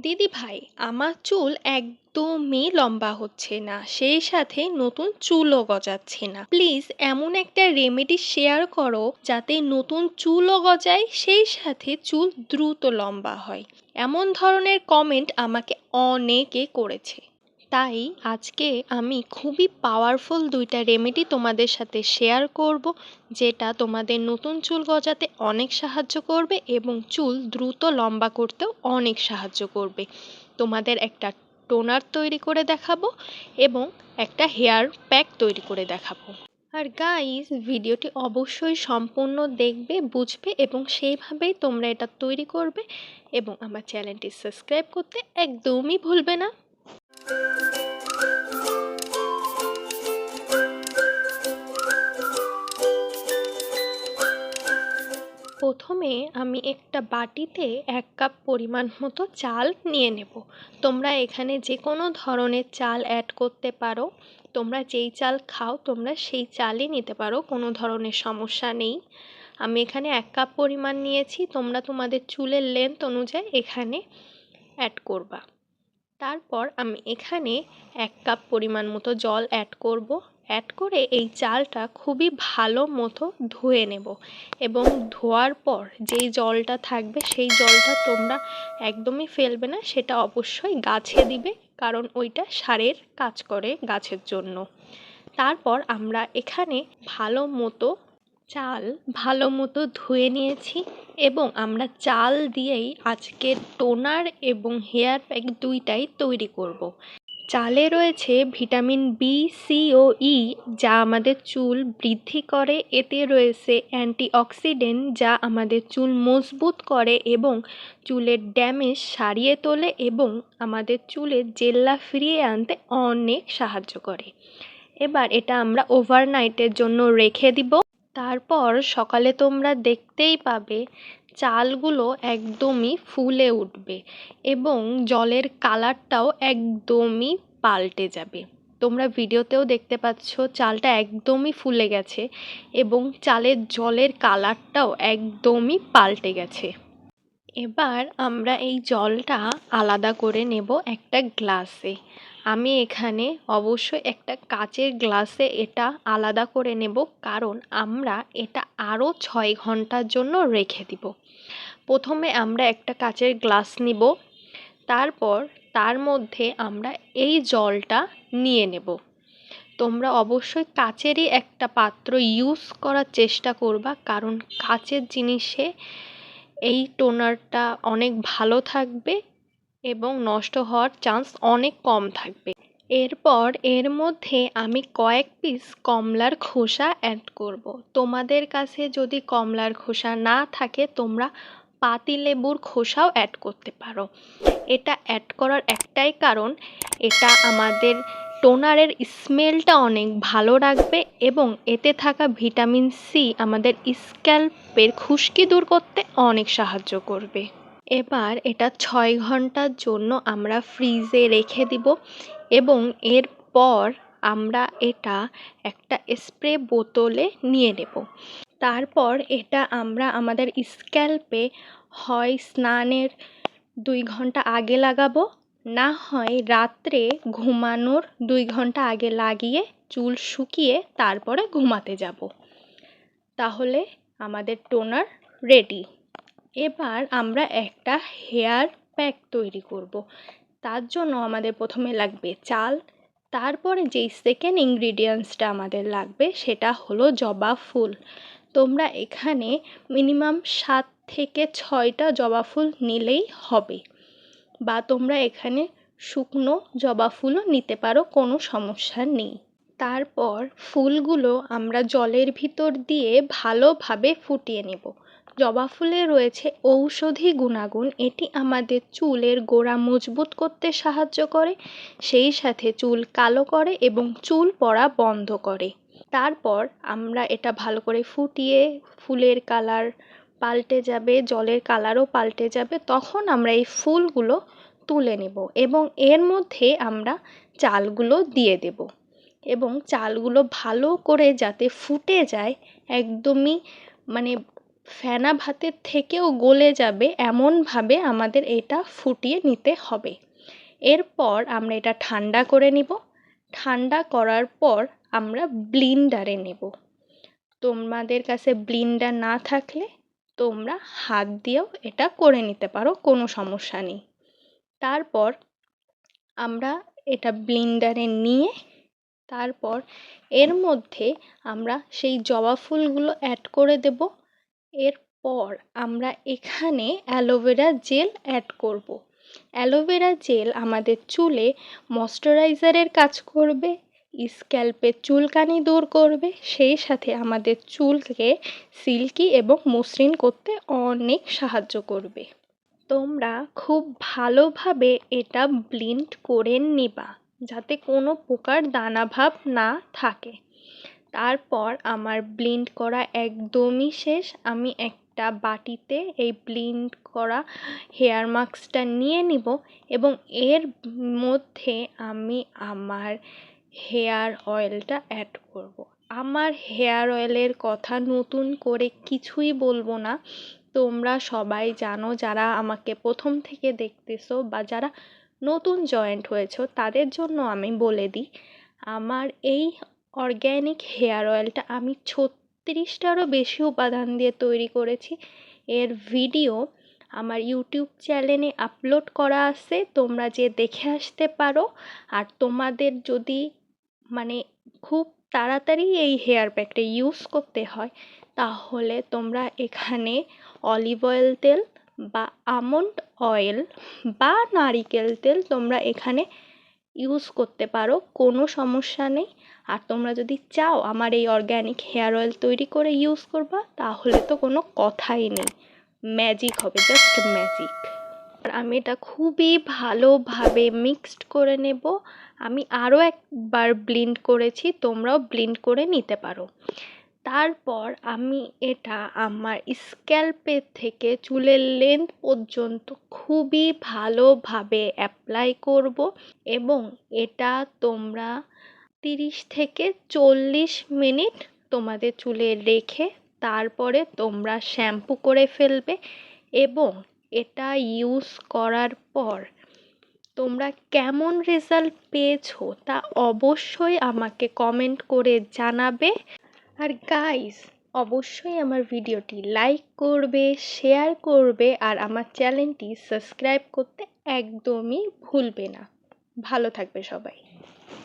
দিদি ভাই, আমার চুল একদমই লম্বা হচ্ছে না, সেই সাথে নতুন চুলও গজাচ্ছে না। প্লিজ এমন একটা রেমেডি শেয়ার করো যাতে নতুন চুলও গজায়, সেই সাথে চুল দ্রুত লম্বা হয়। এমন ধরনের কমেন্ট আমাকে অনেকে করেছে। তাই আজকে আমি খুবই পাওয়ারফুল দুইটা রেমেডি তোমাদের সাথে শেয়ার করব, যেটা তোমাদের নতুন চুল গজাতে অনেক সাহায্য করবে এবং চুল দ্রুত লম্বা করতেও অনেক সাহায্য করবে। তোমাদের একটা টোনার তৈরি করে দেখাবো এবং একটা হেয়ার প্যাক তৈরি করে দেখাবো। আর গাইস ভিডিওটি অবশ্যই সম্পূর্ণ দেখবে, বুঝবে এবং সেইভাবেই তোমরা এটা তৈরি করবে এবং আমার চ্যানেলটি সাবস্ক্রাইব করতে একদমই ভুলবে না। প্রথমে আমি একটা বাটিতে এক কাপ পরিমাণ মতো চাল নিয়ে নেব। তোমরা এখানে যে কোনো ধরনের চাল অ্যাড করতে পারো। তোমরা যেই চাল খাও, তোমরা সেই চালই নিতে পারো, কোনো ধরনের সমস্যা নেই। আমি এখানে এক কাপ পরিমাণ নিয়েছি, তোমরা তোমাদের চুলের লেন্থ অনুযায়ী এখানে অ্যাড করবা। তারপর আমি এখানে এক কাপ পরিমাণ মতো জল অ্যাড করব। অ্যাড করে এই চালটা খুবই ভালো মতো ধুয়ে নেব এবং ধোয়ার পর যেই জলটা থাকবে সেই জলটা তোমরা একদমই ফেলবে না, সেটা অবশ্যই গাছে দিবে কারণ ওইটা সারের কাজ করে গাছের জন্য। তারপর আমরা এখানে ভালো মতো চাল ভালো মতো ধুয়ে নিয়েছি এবং আমরা চাল দিয়েই আজকে টোনার এবং হেয়ার প্যাক দুইটাই তৈরি করব। চালে রয়েছে ভিটামিন বি সি ও ই যা আমাদের চুল বৃদ্ধি করে। এতে রয়েছে অ্যান্টিঅক্সিডেন্ট যা আমাদের চুল মজবুত করে এবং চুলের ড্যামেজ সারিয়ে তোলে এবং আমাদের চুলের জেল্লা ফিরিয়ে আনতে অনেক সাহায্য করে। এবার এটা আমরা ওভারনাইটের জন্য রেখে দিব। তারপর সকালে তোমরা দেখতেই পাবে চালগুলো একদমই ফুলে উঠবে এবং জলের কালারটাও একদমই পাল্টে যাবে। তোমরা ভিডিওতেও দেখতে পাচ্ছ চালটা একদমই ফুলে গেছে এবং চালের জলের কালারটাও একদমই পাল্টে গেছে। এবার আমরা এই জলটা আলাদা করে নেব একটা গ্লাসে। আমি এখানে অবশ্যই একটা কাচের গ্লাসে এটা আলাদা করে নেব, কারণ আমরা এটা আরও ছয় ঘণ্টার জন্য রেখে দিব। প্রথমে আমরা একটা কাচের গ্লাস নিব, তারপর তার মধ্যে আমরা এই জলটা নিয়ে নেব। তোমরা অবশ্যই কাচেরই একটা পাত্র ইউজ করার চেষ্টা করবা, কারণ কাচের জিনিসে এই টোনারটা অনেক ভালো থাকবে এবং নষ্ট হওয়ার চান্স অনেক কম থাকবে। এরপর এর মধ্যে আমি কয়েক পিস কমলার খোসা অ্যাড করব। তোমাদের কাছে যদি কমলার খোসা না থাকে, তোমরা পাতিলেবুর খোসাও অ্যাড করতে পারো। এটা অ্যাড করার একটাই কারণ, এটা আমাদের টোনারের স্মেলটা অনেক ভালো রাখবে এবং এতে থাকা ভিটামিন সি আমাদের স্ক্যাল্পের খুশকি দূর করতে অনেক সাহায্য করবে। এবার এটা ছয় ঘণ্টার জন্য আমরা ফ্রিজে রেখে দিব এবং এরপর আমরা এটা একটা স্প্রে বোতলে নিয়ে নেব। তারপর এটা আমরা আমাদের স্ক্যাল্পে হয় স্নানের দুই ঘণ্টা আগে লাগাবো, না হয় রাত্রে ঘুমানোর দুই ঘণ্টা আগে লাগিয়ে চুল শুকিয়ে তারপরে ঘুমাতে যাব। তাহলে আমাদের টোনার রেডি এবার আমরা একটা হেয়ার প্যাক তৈরি করব। তার জন্য আমাদের প্রথমে লাগবে চাল, তারপরে যেই সেকেন্ড ইনগ্রিডিয়েন্টসটা আমাদের লাগবে সেটা হলো জবা ফুল। তোমরা এখানে মিনিমাম সাত থেকে ছয়টা জবা ফুল নিলেই হবে বা তোমরা এখানে শুকনো জবা ফুলও নিতে পারো, কোনো সমস্যা নেই। তারপর ফুলগুলো আমরা জলের ভিতর দিয়ে ভালোভাবে ফুটিয়ে নেব। জবা ফুলে রয়েছে ঔষধি গুণাগুণ। এটি আমাদের চুলের গোড়া মজবুত করতে সাহায্য করে, সেই সাথে চুল কালো করে এবং চুল পড়া বন্ধ করে। তারপর আমরা এটা ভালো করে ফুটিয়ে, ফুলের কালার পাল্টে যাবে, জলের কালারও পাল্টে যাবে, তখন আমরা এই ফুলগুলো তুলে নেব এবং এর মধ্যে আমরা চালগুলো দিয়ে দেব এবং চালগুলো ভালো করে যাতে ফুটে যায়, একদমই মানে ফেনা ভাতের থেকেও গলে যাবে এমনভাবে আমাদের এটা ফুটিয়ে নিতে হবে। এরপর আমরা এটা ঠান্ডা করে নিব। ঠান্ডা করার পর আমরা ব্লিন্ডারে নেব। তোমাদের কাছে ব্লিন্ডার না থাকলে তোমরা হাত দিয়েও এটা করে নিতে পারো, কোনো সমস্যা নেই। তারপর আমরা এটা ব্লিন্ডারে নিয়ে তারপর এর মধ্যে আমরা সেই জবা ফুলগুলো অ্যাড করে দেব। এরপর আমরা এখানে অ্যালোভেরা জেল অ্যাড করব। অ্যালোভেরা জেল আমাদের চুলে ময়শ্চারাইজারের কাজ করবে স্ক্যাল্পের চুলকানি দূর করবে, সেই সাথে আমাদের চুলকে সিল্কি এবং মসৃণ করতে অনেক সাহায্য করবে। তোমরা খুব ভালোভাবে এটা ব্লিন্ড করে নিবা, যাতে কোনো প্রকার দানাভাব না থাকে। তারপর আমার ব্লিন্ড করা একদমই শেষ আমি একটা বাটিতে এই ব্লিন্ড করা হেয়ার মাস্কটা নিয়ে নিব এবং এর মধ্যে আমি আমার হেয়ার অয়েলটা অ্যাড করব। আমার হেয়ার অয়েলের কথা নতুন করে কিছুই বলব না তোমরা সবাই জানো, যারা আমাকে প্রথম থেকে দেখতেছো বা যারা নতুন জয়েন্ট হয়েছো, তাদের জন্য আমি বলে দিই, আমার এই অর্গ্যানিক হেয়ার অয়েলটা আমি ছত্রিশটারও বেশি উপাদান দিয়ে তৈরি করেছি। এর ভিডিও আমার ইউটিউব চ্যানেলে আপলোড করা আছে, তোমরা যে দেখে আসতে পারো। আর তোমাদের যদি মানে খুব তাড়াতাড়ি এই হেয়ার প্যাকটা ইউজ করতে হয়, তাহলে তোমরা এখানে অলিভ অয়েল তেল বা আমন্ড অয়েল বা নারিকেল তেল তোমরা এখানে ইউজ করতে পারো, কোনো সমস্যা নেই। আর তোমরা যদি চাও আমার এই অর্গ্যানিক হেয়ার অয়েল তৈরি করে ইউজ করবা, তাহলে তো কোনো কথাই নেই। ম্যাজিক হবে জাস্ট ম্যাজিক আর আমি এটা খুবই ভালোভাবে মিক্সড করে নেব। আমি আরও একবার ব্লিন্ড করেছি, তোমরাও ব্লিন্ড করে নিতে পারো। তারপর আমি এটা আমার স্ক্যাল্পের থেকে চুলের লেন্থ পর্যন্ত খুবই ভালোভাবে অ্যাপ্লাই করব এবং এটা তোমরা তিরিশ থেকে চল্লিশ মিনিট তোমাদের চুলে রেখে তারপরে তোমরা শ্যাম্পু করে ফেলবে এবং এটা ইউজ করার পর তোমরা কেমন রেজাল্ট পেয়েছ তা অবশ্যই আমাকে কমেন্ট করে জানাবে। আর গাইস অবশ্যই আমার ভিডিওটি লাইক করবে শেয়ার করবে আর আমার চ্যানেলটি সাবস্ক্রাইব করতে একদমই ভুলবে না। ভালো থাকবে সবাই।